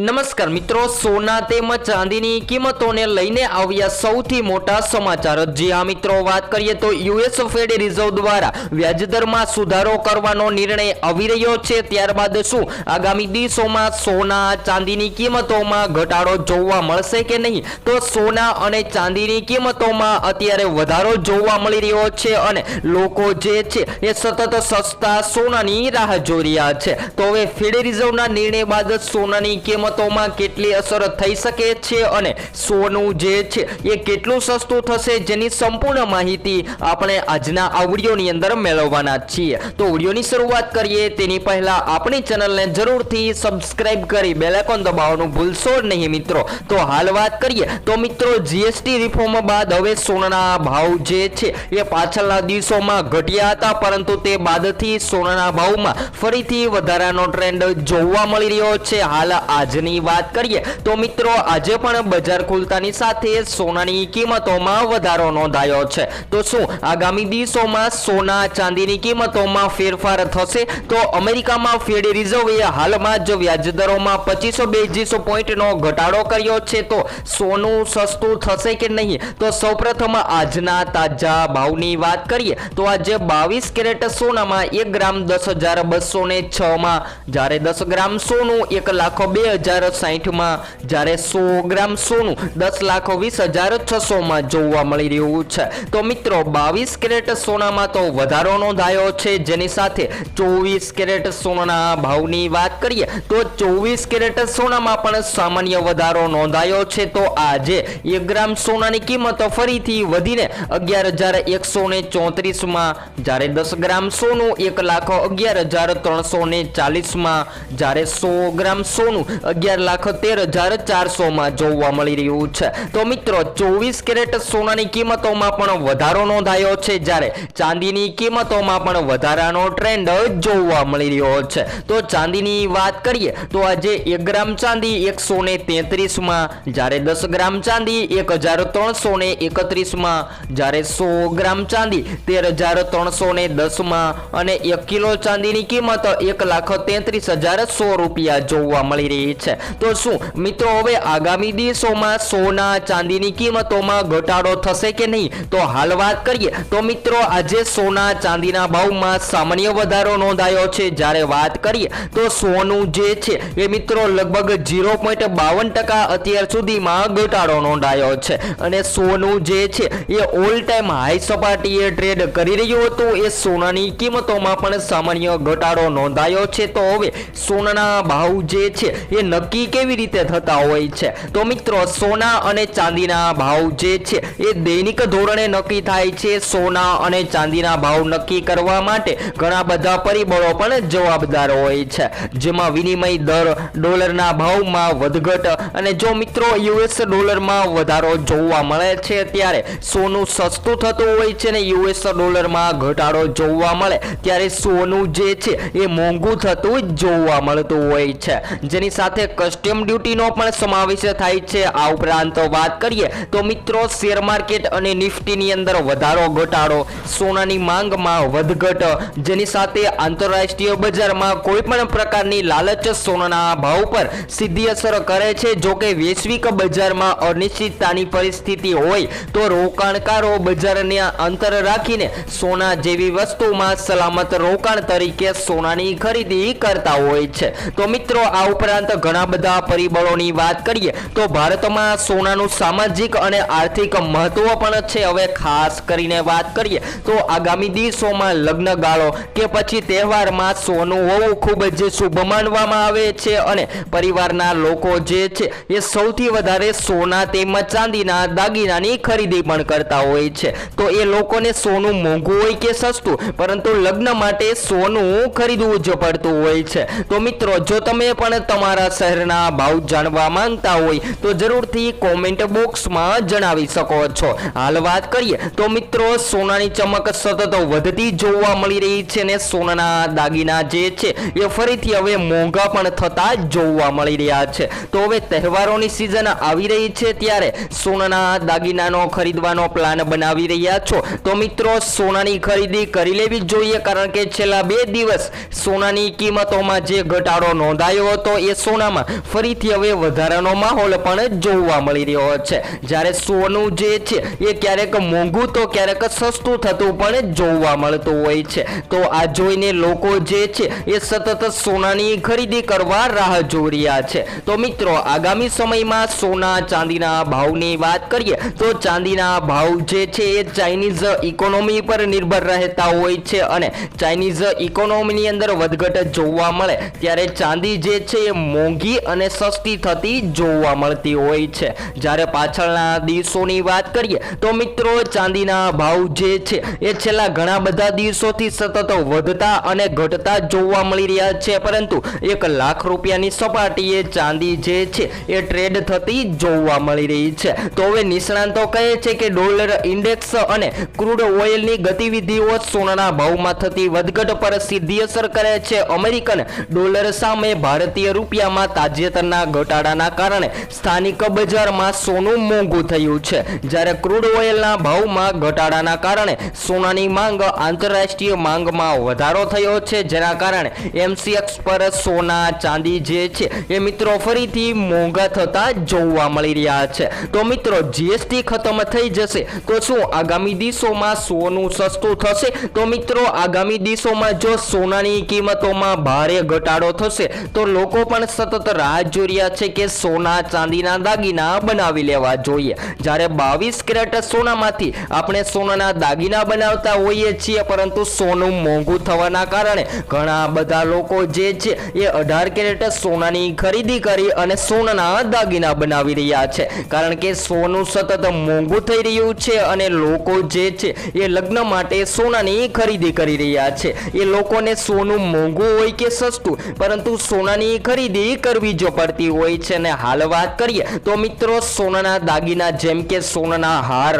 નમસ્કાર મિત્રો, સોના તેમજ ચાંદીની કિંમતોને લઈને આવ્યા સૌથી મોટા સમાચાર. જી આ મિત્રો, વાત કરીએ તો યુએસ ફેડ રિઝર્વ દ્વારા વ્યાજદરમાં સુધારો કરવાનો નિર્ણય આવી રહ્યો છે. ત્યારબાદ શું? આગામી દિવસોમાં સોના, ચાંદીની કિંમતોમાં ઘટાડો જોવા મળશે કે નહીં? તો સોના અને ચાંદીની કિંમતોમાં અત્યારે વધારો જોવા મળી રહ્યો છે અને લોકો જે છે એ સતત સસ્તા સોનાની રાહ જોઈ રહ્યા છે. તો હવે ફેડ રિઝર્વના નિર્ણય બાદ સોનાની કિંમતોમાં કેટલી અસર થઈ શકે છે અને સોનું જે છે એ કેટલું સસ્તું થશે જેની સંપૂર્ણ માહિતી આપણે આજના આ વિડીયોની અંદર મેળવવાના છીએ. તો વિડીયોની શરૂઆત કરીએ. તેની પહેલા આપણી ચેનલને જરૂરથી સબસ્ક્રાઇબ કરી બેલેકોન દબાવવાનું ભૂલશો નહીં મિત્રો. તો હાલ વાત કરીએ. તો મિત્રો જીએસટી રિફોર્મ બાદ હવે સોનાના ભાવ જે છે એ પાછળના દિવસોમાં ઘટ્યા હતા, પરંતુ તે બાદથી સોનાના ભાવમાં ફરીથી વધારાનો ટ્રેન્ડ જોવા મળી રહ્યો છે. હાલ આજની વાત કરીએ, તો મિત્રો આજે પણ બજાર ખુલતાની સાથે સોનાની કિંમતોમાં વધારો નોંધાયો છે. તો શું આગામી દિવસોમાં સોના ચાંદીની કિંમતોમાં ફેરફાર થશે? તો અમેરિકામાં ફેડ રિઝર્વે હાલમાં જ વ્યાજદરોમાં પચીસો બેજીસો પોઈન્ટનો ઘટાડો કર્યો છે. તો સોનું સસ્તું થશે કે નહીં? તો સૌપ્રથમ આજના તાજા ભાવની વાત કરીએ, તો આજે બાવીસ કેરેટ સોનામાં એક ગ્રામ દસ હજાર બસો ને છમાં જ્યારે દસ ગ્રામ સોનું એક લાખ બે હજાર સાહીઠમાં જ્યારે સો ગ્રામ સોનું દસ લાખ વીસ હજાર છસોમાં જોવા મળી રહ્યું છે. તો મિત્રો, બાવીસ કેરેટ સોનામાં તો વધારો નોંધાયો છે. જેની સાથે ચોવીસ કેરેટ સોનાના ભાવની વાત કરીએ, તો ચોવીસ કેરેટ સોનામાં પણ સામાન્ય વધારો નોંધાયો છે. તો આજે એક ગ્રામ સોનાની કિંમત ફરીથી વધીને અગિયાર હજાર એકસો ને ચોત્રીસમાં, જ્યારે દસ ગ્રામ સોનું એક લાખ અગિયાર હજાર ત્રણસો ને ચાલીસમાં, જ્યારે સો ગ્રામ સોનું અગિયાર લાખ તેર હજાર ચારસોમાં જોવા મળી રહ્યું છે. તો મિત્રો, ચોવીસ કેરેટ સોનાની કિંમતોમાં પણ વધારો નોંધાયો છે જ્યારે ચાંદીની કિંમતોમાં પણ વધારાનો ટ્રેન્ડ જોવા મળી રહ્યો છે. તો ચાંદીની વાત કરીએ, તો આજે એક ગ્રામ ચાંદી એકસો ને તેત્રીસમાં, જ્યારે દસ ગ્રામ ચાંદી એક હજાર ત્રણસો ને એકત્રીસમાં, જ્યારે સો ગ્રામ ચાંદી તેર હજાર ત્રણસો ને દસમાં અને એક કિલો ચાંદીની કિંમત એક લાખ તેત્રીસ હજાર સો રૂપિયા જોવા મળી રહી છે. તો શું, મિત્રો, હવે આગામી દિવસોમાં સોના ચાંદીની કિંમતોમાં ઘટાડો થશે કે નહીં? તો હાલ વાત કરીએ. તો મિત્રો, આજે સોના ચાંદીના ભાવમાં સામાન્ય વધારો નોંધાયો છે. જ્યારે વાત કરીએ, તો સોનું જે છે, એ મિત્રો, લગભગ ઝીરો પોઈન્ટ બાવન ટકા અત્યાર સુધીમાં ઘટાડો નોંધાયો છે. અને સોનું જે છે, એ ઓલ ટાઈમ હાઈ સપાટીએ ટ્રેડ કરી રહ્યું હતું. એ સોનાની કિંમતોમાં પણ સામાન્ય ઘટાડો નોંધાયો છે. તો હવે સોનાના ભાવ જે છે, એ નક્કી કેવી રીતે થતા હોય છે? તો મિત્રો, સોના અને ચાંદીના ભાવ જે છે, એ દૈનિક ધોરણે નક્કી થાય છે. સોના અને ચાંદીના ભાવ નક્કી કરવા માટે ઘણા બધા પરિબળો પણ જવાબદાર હોય છે. જેમાં વિનિમય દર ડોલરના ભાવમાં વધઘટ અને જો મિત્રો, યુએસ ડોલરમાં વધારો જોવા મળે છે ત્યારે સોનું સસ્તું થતું હોય છે ને યુએસ ડોલરમાં ઘટાડો જોવા મળે, ત્યારે સોનું જે છે, એ મોંઘું થતું જોવા મળતું હોય છે. જેની સાથે કસ્ટમ ડ્યુટીનો પણ સમાવેશ થાય છે. આ ઉપરાંત વાત કરીએ તો મિત્રો શેર માર્કેટ અને નિફ્ટીની અંદર વધારો ઘટાડો. સોનાની માંગમાં વધઘટ, જેની સાથે આંતરરાષ્ટ્રીય બજારમાં કોઈ પણ પ્રકારની લાલચ સોનાના ભાવ પર સીધી અસર કરે છે. જોકે વૈશ્વિક બજારમાં અનિશ્ચિતતાની પરિસ્થિતિ હોય, તો રોકાણકારો બજારને અંતર રાખીને સોના જેવી વસ્તુમાં સલામત રોકાણ તરીકે સોનાની ખરીદી કરતા હોય છે. તો મિત્રો, આ ઉપરાંત ઘણા બધા પરિબળોની વાત કરીએ, તો ભારતમાં સોનાનું સામાજિક અને આર્થિક મહત્વ પણ છે. હવે ખાસ કરીને વાત કરીએ, તો આગામી દિવસોમાં લગ્ન ગાળો કે પછી તહેવારમાં સોનું હોવું ખૂબ જ શુભ માનવામાં આવે છે અને પરિવારના લોકો જે છે, એ સૌથી વધારે સોના તેમજ ચાંદીના દાગીનાની ખરીદી પણ કરતા હોય છે. તો એ લોકોને સોનું મોંઘું હોય કે સસ્તું, પરંતુ લગ્ન માટે સોનું ખરીદવું જ પડતું હોય છે. તો મિત્રો, જો તમે પણ તમારા શહેરના ભાવ જાણવા માંગતા હોય તો જરૂરથી કોમેન્ટ બોક્સમાં જણાવી શકો છો. હાલ વાત કરીએ તો મિત્રો, સોનાની ચમક સતત વધતી જોવા મળી રહી છે ને સોનાના દાગીના જે છે એ ફરીથી હવે મોંઘા પણ થતા જોવા મળી રહ્યા છે. તો હવે તહેવારોની સિઝન આવી રહી છે ત્યારે સોનાના દાગીનાનો ખરીદવાનો પ્લાન બનાવી રહ્યા છો. તો મિત્રો, સોનાની ખરીદી કરી લેવી જોઈએ કારણ કે છેલ્લા બે દિવસ સોનાની કિંમતોમાં જે ઘટાડો નોંધાયો હતો એ સોના સોનામાં ફરીથી હવે વધારાનો માહોલ પણ જોવા મળી રહ્યો છે. જ્યારે સોનું જે છે, એ ક્યારેક મોંઘું તો ક્યારેક સસ્તું થતું પણ જોવા મળતું હોય છે. તો આ જોઈને લોકો જે છે, એ સતત સોનાની ખરીદી કરવા રાહ જોઈ રહ્યા છે. તો મિત્રો, આગામી સમયમાં સોના ચાંદીના ભાવની વાત કરીએ, તો ચાંદીના ભાવ જે છે, એ ચાઇનીઝ ઇકોનોમી પર નિર્ભર રહેતા હોય છે અને ચાઇનીઝ ઇકોનોમીની અંદર વધઘટ જોવા મળે. ત્યારે ચાંદી જે છે, એ મોંઘી અને સસ્તી થતી જોવા મળતી હોય છે. જ્યારે પાછળના દિવસોની વાત કરીએ, તો મિત્રો, ચાંદીના ભાવ જે છે, એ છેલ્લા ઘણા બધા દિવસોથી સતત વધતા અને ઘટતા જોવા મળી રહ્યા છે. પરંતુ એક લાખ રૂપિયાની સપાટીએ ચાંદી જે છે, એ ટ્રેડ થતી જોવા મળી રહી છે. તો હવે નિષ્ણાંતો કહે છે કે ડોલર ઇન્ડેક્સ અને ક્રૂડ ઓઇલની ગતિવિધિઓ સોનાના ભાવમાં થતી વધઘટ પર સીધી અસર કરે છે. અમેરિકન ડોલર સામે ભારતીય રૂપિયામાં તાજેતરના ઘટાડાના કારણે સ્થાનિક બજારમાં સોનું મોંઘું થયું છે. જ્યારે ક્રૂડ ઓઇલના ભાવમાં ઘટાડાના કારણે સોનાની માંગ આંતરરાષ્ટ્રીય માંગમાં વધારો થયો છે, જેના કારણે એમસીએક્સ પર સોના ચાંદી જે છે એ મિત્રો ફરીથી મોંઘા થતા જોવા મળી રહ્યા છે. તો મિત્રો, જીએસટી ખતમ થઈ જશે તો શું આગામી દિવસોમાં સોનું સસ્તું થશે? તો મિત્રો, આગામી દિવસોમાં જો સોનાની કિંમતોમાં ભારે ઘટાડો થશે, તો લોકો પણ સતત રાહ જોઈ રહ્યા છે કે સોના ચાંદીના દાગીના બનાવી લેવા જોઈએ. જ્યારે બાવીસ કેરેટ સોનામાંથી આપણે સોનાના દાગીના બનાવતા હોઈએ છીએ, પરંતુ સોનું મોંઘું થવાના કારણે ઘણા બધા લોકો જે છે એ અઢાર કેરેટ સોનાની ખરીદી કરી અને સોનાના દાગીના બનાવી રહ્યા છે. કારણ કે સોનું સતત મોંઘું થઈ રહ્યું છે અને લોકો જે છે એ લગ્ન માટે સોનાની ખરીદી કરી રહ્યા છે. એ લોકોને સોનું મોંઘું હોય કે સસ્તું, પરંતુ સોનાની ખરીદી કરવી જો પડતી હોય છે અને હાલ વાત કરીએ તો મિત્રો સોનાના દાગીના જેમ કે સોનાના હાર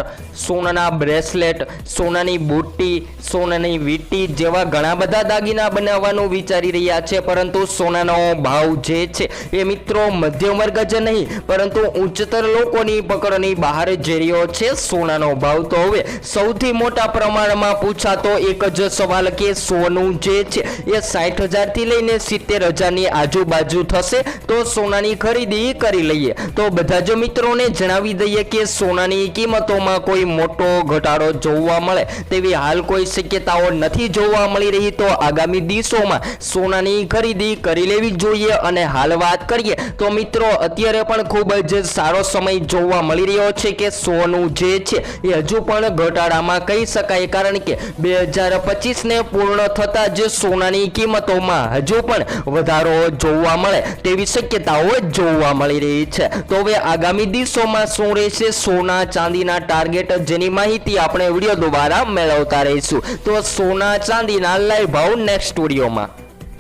સોનાના બ્રેસલેટ, સોનાની બુટ્ટી, સોનાની વીંટી જેવા ઘણા બધા દાગીના બનાવવાનું વિચારી રહ્યા છે. પરંતુ સોનાનો ભાવ જે છે એ મિત્રો મધ્યમ વર્ગ જ નહીં, પરંતુ ઉચ્ચતર લોકોની પકડની બહાર જઈ રહ્યો છે સોનાનો ભાવ. તો હવે સૌથી મોટા પ્રમાણમાં પૂછાતો એક જ સવાલ કે સોનું જે છે એ સાઠ હજારથી લઈને સિત્તેર હજારની આજુબાજુ થશે? તો સોનાની ખરીદી કરી લઈએ. તો બધા જ મિત્રોને જણાવી દઈએ કે સોનાની કિંમતોમાં કોઈ મોટો ઘટાડો જોવા મળે તેવી હાલ કોઈ શક્યતાઓ નથી જોવા મળી રહી તો આગામી દિવસોમાં સોનાની ખરીદી કરી લેવી જોઈએ અને હાલ વાત કરીએ તો મિત્રો, અત્યારે પણ ખૂબ જ સારો સમય જોવા મળી રહ્યો છે કે સોનું જે છે એ હજુ પણ ઘટાડામાં કહી શકાય કારણ કે બે હજાર પચીસને પૂર્ણ થતાં જ સોનાની કિંમતોમાં હજુ પણ વધારો જોવા મળે તેવી શક્યતાઓ જોવા મળી રહી છે. તો હવે આગામી દિવસોમાં શું રહેશે? સોના ચાંદીના ટાર્ગેટ જેની માહિતી આપણે વીડિયો દ્વારા મેળવતા રહીશું. તો સોના ચાંદીના લાઈવ ભાવ નેક્સ્ટ વિડીયોમાં